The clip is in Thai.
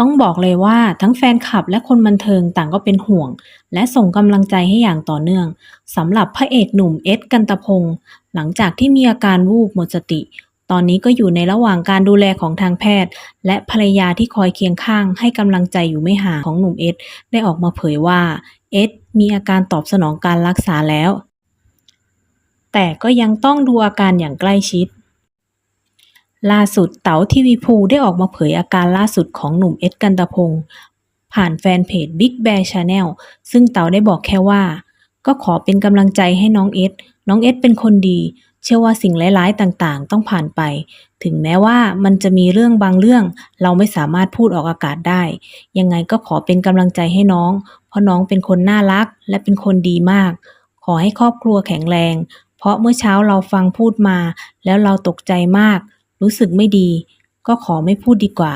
ต้องบอกเลยว่าทั้งแฟนคลับและคนบันเทิงต่างก็เป็นห่วง และส่งกำลังใจให้อย่างต่อเนื่องสำหรับพระเอกหนุ่มเอสกันตพงศ์หลังจากที่มีอาการวูบหมดสติ ตอนนี้ก็อยู่ในระหว่างการดูแลของทางแพทย์ และภรรยาที่คอยเคียงข้าง ให้กำลังใจอยู่ไม่ห่างของหนุ่มเอสได้ออกมาเผยว่าเอสมีอาการตอบสนองการรักษาแล้ว แต่ก็ยังต้องดูอาการอย่างใกล้ชิด ล่าสุดเต๋าทีวีภูได้ออกมาเผยอาการล่าสุดของหนุ่มเอสกันตะพงศ์ผ่านแฟนเพจ Big Bear Channel ซึ่งเต๋าได้บอกแค่ว่า ก็ขอเป็นกำลังใจให้น้องเอสน้องเอสเป็นคนดี เชื่อว่าสิ่งร้ายๆต่างๆ ต้องผ่านไป ถึงแม้ว่ามันจะมีเรื่องบางเรื่อง เราไม่สามารถพูดออกอากาศได้ ยังไงก็ขอเป็นกำลังใจให้น้อง เพราะน้องเป็นคนน่ารักและเป็นคนดีมาก ขอให้ครอบครัวแข็งแรง เพราะเมื่อเช้าเราฟังพูดมา แล้วเราตกใจมาก รู้สึกไม่ดี ก็ขอไม่พูดดีกว่า